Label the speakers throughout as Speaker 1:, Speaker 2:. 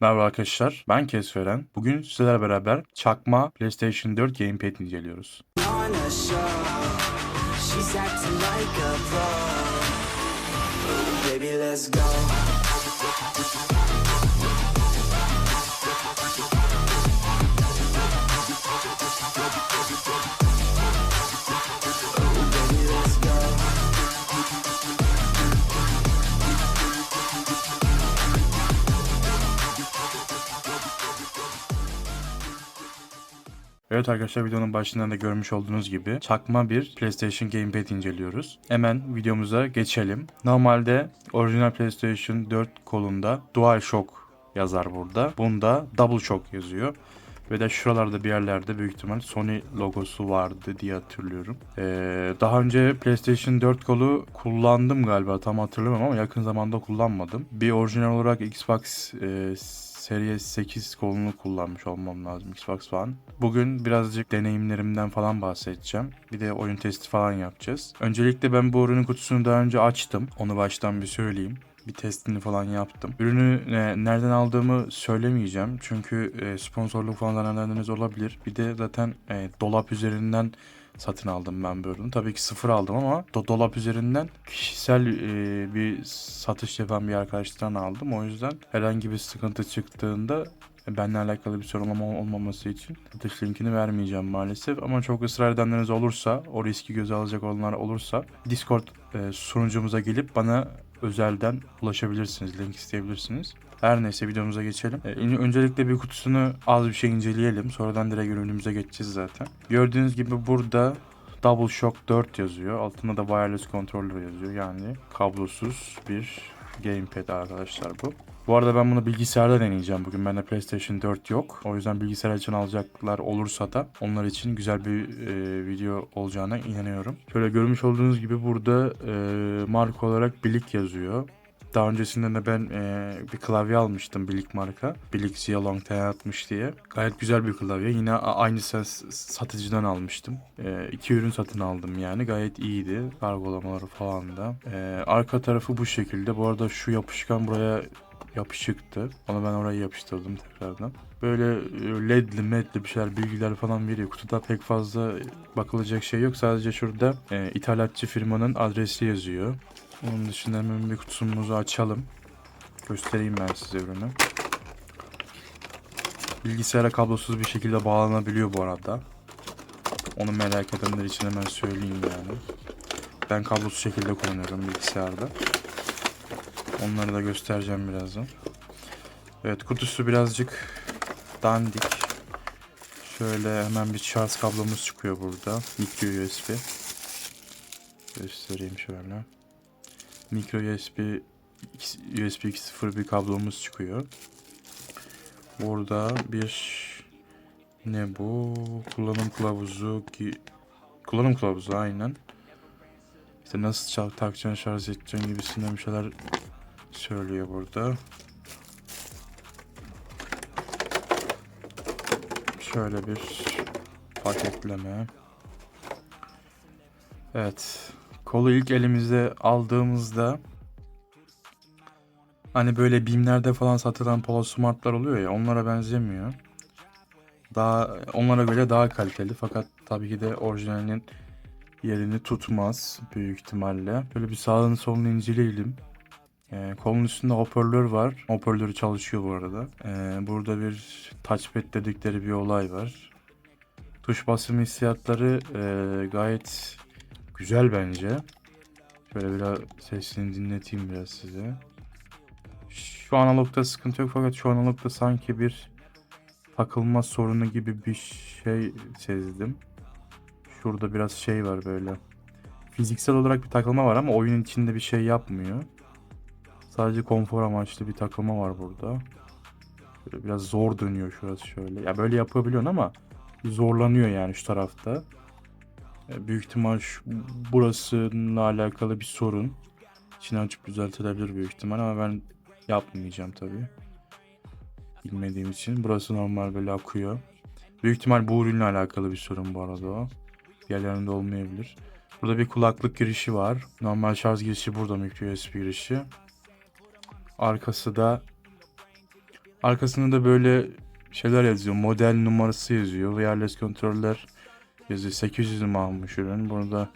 Speaker 1: Merhaba arkadaşlar, ben Kesveren. Bugün sizlerle beraber çakma PlayStation 4 Gamepad inceliyoruz.
Speaker 2: like. Baby, let's go.
Speaker 1: Evet arkadaşlar videonun başından da görmüş olduğunuz gibi çakma bir PlayStation Gamepad inceliyoruz. Hemen videomuza geçelim. Normalde orijinal PlayStation 4 kolunda DualShock yazar burada. Bunda DubbleShock yazıyor. Ve de şuralarda bir yerlerde büyük ihtimal Sony logosu vardı diye hatırlıyorum. Ee, daha önce PlayStation 4 kolu kullandım galiba tam hatırlamıyorum ama yakın zamanda kullanmadım. Bir orijinal olarak Xbox e, Series 8 kolunu kullanmış olmam lazım Xbox One. Bugün birazcık deneyimlerimden falan bahsedeceğim. Bir de oyun testi falan yapacağız. Öncelikle ben bu ürünün kutusunu daha önce açtım. Onu baştan bir söyleyeyim bir testini falan yaptım. Ürünü e, nereden aldığımı söylemeyeceğim. Çünkü e, sponsorluk falan zannedenleriniz olabilir. Bir de zaten e, dolap üzerinden satın aldım ben bu ürünü. Tabii ki sıfır aldım ama do- dolap üzerinden kişisel e, bir satış yapan bir arkadaştan aldım. O yüzden herhangi bir sıkıntı çıktığında e, benimle alakalı bir sorun olma- olmaması için satış linkini vermeyeceğim maalesef. Ama çok ısrar edenleriniz olursa, o riski göze alacak olanlar olursa Discord e, sunucumuza gelip bana özelden ulaşabilirsiniz, link isteyebilirsiniz. Her neyse videomuza geçelim. İn- öncelikle bir kutusunu az bir şey inceleyelim. Sonradan direkt ürünümüze geçeceğiz zaten. Gördüğünüz gibi burada Double Shock 4 yazıyor. Altında da wireless controller yazıyor. Yani kablosuz bir gamepad arkadaşlar bu. Bu arada ben bunu bilgisayarda deneyeceğim bugün. Bende PlayStation 4 yok. O yüzden bilgisayar için alacaklar olursa da onlar için güzel bir e, video olacağına inanıyorum. Şöyle görmüş olduğunuz gibi burada e, marka olarak Bilik yazıyor. Daha öncesinde de ben e, bir klavye almıştım Bilik marka. Bilik Xiaolong T60 diye. Gayet güzel bir klavye. Yine aynı satıcıdan almıştım. E, iki ürün satın aldım yani. Gayet iyiydi. Kargolamaları falan da. E, arka tarafı bu şekilde. Bu arada şu yapışkan buraya yapışıktı. Onu ben oraya yapıştırdım tekrardan. Böyle ledli medli bir şeyler bilgiler falan veriyor. Kutuda pek fazla bakılacak şey yok. Sadece şurada e, ithalatçı firmanın adresi yazıyor. Onun dışında hemen bir kutumuzu açalım. Göstereyim ben size ürünü. Bilgisayara kablosuz bir şekilde bağlanabiliyor bu arada. Onu merak edenler için hemen söyleyeyim yani. Ben kablosuz şekilde kullanıyorum bilgisayarda. Onları da göstereceğim birazdan. Evet kutusu birazcık dandik. Şöyle hemen bir şarj kablomuz çıkıyor burada. Micro USB. Göstereyim şöyle. Micro USB USB 2.0 bir kablomuz çıkıyor. Burada bir ne bu? Kullanım kılavuzu ki kullanım kılavuzu aynen. İşte nasıl çal takacaksın, şarj edeceksin gibisinden bir şeyler söylüyor burada. Şöyle bir paketleme. Evet. Kolu ilk elimizde aldığımızda hani böyle BİM'lerde falan satılan Polo Smart'lar oluyor ya onlara benzemiyor. Daha onlara göre daha kaliteli fakat tabii ki de orijinalinin yerini tutmaz büyük ihtimalle. Böyle bir sağını solunu inceleyelim. Ee, kolun üstünde hoparlör var. Hoparlörü çalışıyor bu arada. Ee, burada bir touchpad dedikleri bir olay var. Tuş basım hissiyatları e, gayet güzel bence. Şöyle biraz sesini dinleteyim biraz size. Şu analogda sıkıntı yok fakat şu analogda sanki bir takılma sorunu gibi bir şey sezdim. Şurada biraz şey var böyle. Fiziksel olarak bir takılma var ama oyunun içinde bir şey yapmıyor. Sadece konfor amaçlı bir takılma var burada. Böyle biraz zor dönüyor şurası şöyle. Ya böyle yapabiliyorsun ama zorlanıyor yani şu tarafta. E, Büyük ihtimal şu, burasıyla alakalı bir sorun. İçini açıp düzeltilebilir büyük ihtimal ama ben yapmayacağım tabii. Bilmediğim için. Burası normal böyle akıyor. Büyük ihtimal bu ürünle alakalı bir sorun bu arada o. Diğerlerinde olmayabilir. Burada bir kulaklık girişi var. Normal şarj girişi burada micro USB girişi. Arkası da Arkasında da böyle şeyler yazıyor. Model numarası yazıyor. Wireless kontroller. 800 mi almış ürün. Burada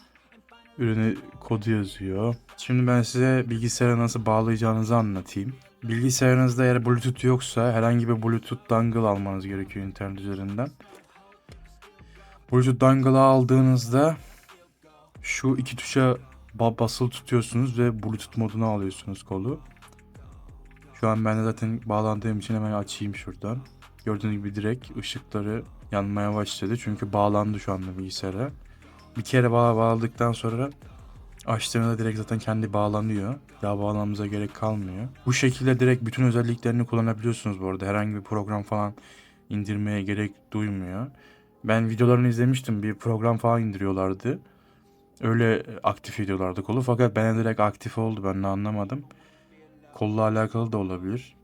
Speaker 1: ürünü kodu yazıyor. Şimdi ben size bilgisayara nasıl bağlayacağınızı anlatayım. Bilgisayarınızda eğer Bluetooth yoksa herhangi bir Bluetooth dongle almanız gerekiyor internet üzerinden. Bluetooth dongle'ı aldığınızda şu iki tuşa ba- basılı tutuyorsunuz ve Bluetooth moduna alıyorsunuz kolu. Şu an ben de zaten bağlandığım için hemen açayım şuradan. Gördüğünüz gibi direkt ışıkları yanmaya başladı. Çünkü bağlandı şu anda bilgisayara. Bir kere bağ bağladıktan sonra açtığında direkt zaten kendi bağlanıyor. Daha bağlamamıza gerek kalmıyor. Bu şekilde direkt bütün özelliklerini kullanabiliyorsunuz bu arada. Herhangi bir program falan indirmeye gerek duymuyor. Ben videolarını izlemiştim. Bir program falan indiriyorlardı. Öyle aktif ediyorlardı kolu. Fakat ben direkt aktif oldu. Ben de anlamadım. Kolla alakalı da olabilir.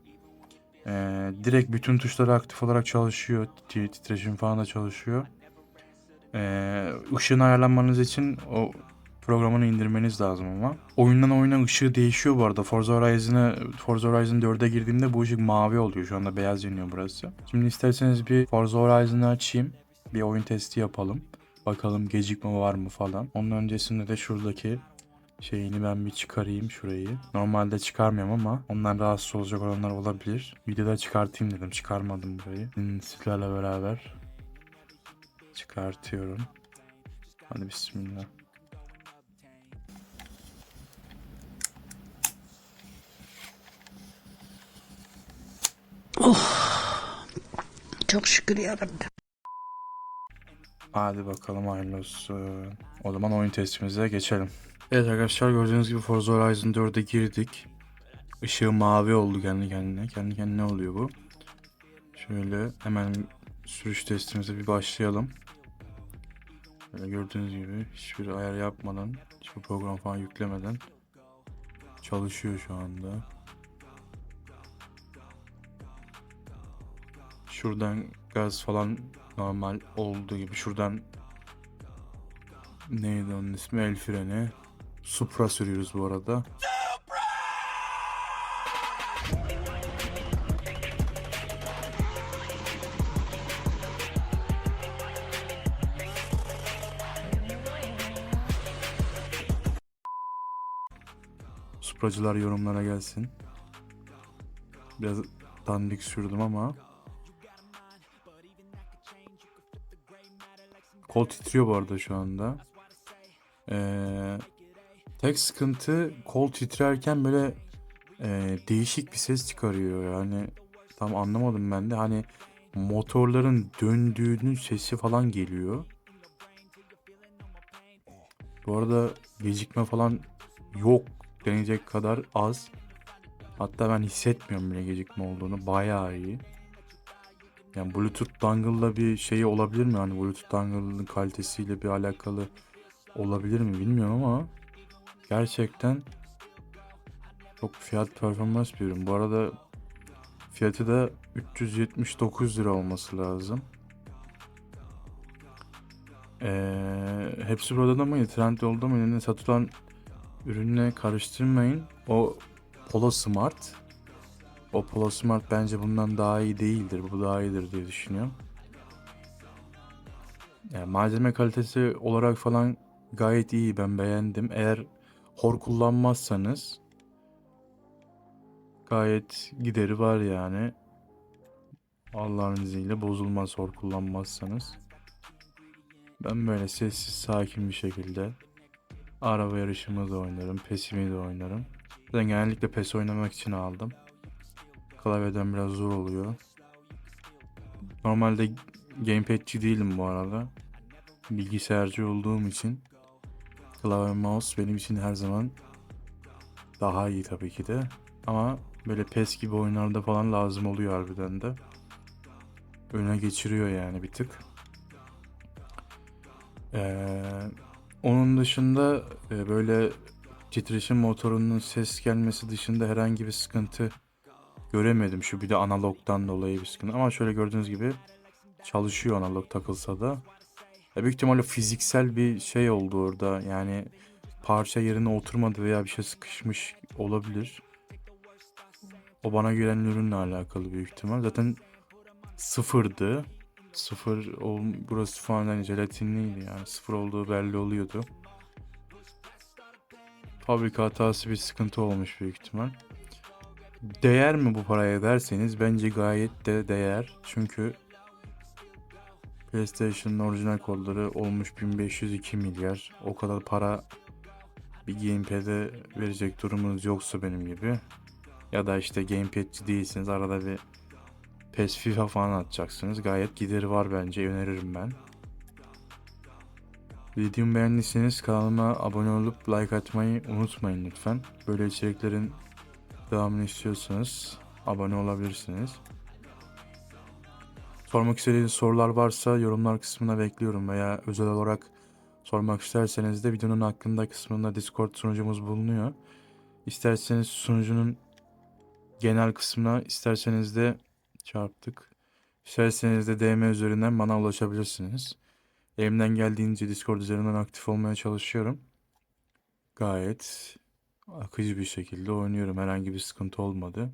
Speaker 1: Ee, direkt bütün tuşları aktif olarak çalışıyor. Tit- Titreşim falan da çalışıyor. Ee, ışığını ayarlanmanız için o programını indirmeniz lazım ama. Oyundan oyuna ışığı değişiyor bu arada. Forza Horizon'a Forza Horizon 4'e girdiğimde bu ışık mavi oluyor. Şu anda beyaz yanıyor burası. Şimdi isterseniz bir Forza Horizon'ı açayım. Bir oyun testi yapalım. Bakalım gecikme var mı falan. Onun öncesinde de şuradaki şeyini ben bir çıkarayım şurayı. Normalde çıkarmıyorum ama ondan rahatsız olacak olanlar olabilir. Videoda çıkartayım dedim. Çıkarmadım burayı. Sizlerle beraber çıkartıyorum. Hadi bismillah.
Speaker 3: Çok şükür yarabbim.
Speaker 1: Hadi bakalım hayırlı olsun. O zaman oyun testimize geçelim. Evet arkadaşlar gördüğünüz gibi Forza Horizon 4'e girdik. Işığı mavi oldu kendi kendine. Kendi kendine oluyor bu. Şöyle hemen sürüş testimize bir başlayalım. Böyle gördüğünüz gibi hiçbir ayar yapmadan, hiçbir program falan yüklemeden çalışıyor şu anda. Şuradan gaz falan normal olduğu gibi şuradan neydi onun ismi el freni Supra sürüyoruz bu arada. Supracılar yorumlara gelsin. Biraz dandik sürdüm ama Kol titriyor bu arada şu anda. Ee, tek sıkıntı kol titrerken böyle e, değişik bir ses çıkarıyor. Yani tam anlamadım ben de. Hani motorların döndüğünün sesi falan geliyor. Bu arada gecikme falan yok denecek kadar az. Hatta ben hissetmiyorum bile gecikme olduğunu. Bayağı iyi. Yani Bluetooth dongle'la bir şey olabilir mi? Hani Bluetooth dongle'ın kalitesiyle bir alakalı olabilir mi bilmiyorum ama gerçekten çok fiyat performans bir ürün. Bu arada fiyatı da 379 lira olması lazım. Ee, hepsi burada da mı? Trendyol'da mı? Yani satılan ürünle karıştırmayın. O Polo Smart. O Polo Smart bence bundan daha iyi değildir. Bu daha iyidir diye düşünüyorum. Yani malzeme kalitesi olarak falan gayet iyi. Ben beğendim. Eğer hor kullanmazsanız gayet gideri var yani. Allah'ın izniyle bozulmaz hor kullanmazsanız. Ben böyle sessiz sakin bir şekilde araba yarışımı da oynarım, PES'imi de oynarım. Ben genellikle PES oynamak için aldım. Klavyeden biraz zor oluyor. Normalde gamepad'ci değilim bu arada. Bilgisayarcı olduğum için klavye mouse benim için her zaman daha iyi tabii ki de. Ama böyle PES gibi oyunlarda falan lazım oluyor harbiden de. Öne geçiriyor yani bir tık. Ee, onun dışında e, böyle titreşim motorunun ses gelmesi dışında herhangi bir sıkıntı göremedim. Şu bir de analogdan dolayı bir sıkıntı. Ama şöyle gördüğünüz gibi çalışıyor analog takılsa da. Ya büyük ihtimalle fiziksel bir şey oldu orada. Yani parça yerine oturmadı veya bir şey sıkışmış olabilir. O bana gelen ürünle alakalı büyük ihtimal. Zaten sıfırdı. Sıfır ol, burası falan hani jelatinliydi yani sıfır olduğu belli oluyordu. Fabrika hatası bir sıkıntı olmuş büyük ihtimal. Değer mi bu paraya derseniz bence gayet de değer. Çünkü PlayStation'ın orijinal kodları olmuş 1502 milyar. O kadar para bir gamepad'e verecek durumunuz yoksa benim gibi. Ya da işte gamepad'ci değilsiniz. Arada bir PES FIFA falan atacaksınız. Gayet gideri var bence. Öneririm ben. Videomu beğendiyseniz kanalıma abone olup like atmayı unutmayın lütfen. Böyle içeriklerin devamını istiyorsanız abone olabilirsiniz. Sormak istediğiniz sorular varsa yorumlar kısmına bekliyorum veya özel olarak sormak isterseniz de videonun hakkında kısmında Discord sunucumuz bulunuyor. İsterseniz sunucunun genel kısmına isterseniz de çarptık. İsterseniz de DM üzerinden bana ulaşabilirsiniz. Elimden geldiğince Discord üzerinden aktif olmaya çalışıyorum. Gayet akıcı bir şekilde oynuyorum. Herhangi bir sıkıntı olmadı.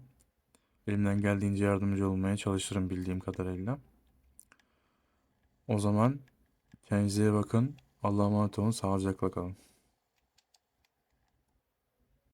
Speaker 1: Elimden geldiğince yardımcı olmaya çalışırım bildiğim kadarıyla. O zaman kendinize iyi bakın. Allah'a emanet olun. Sağlıcakla kalın.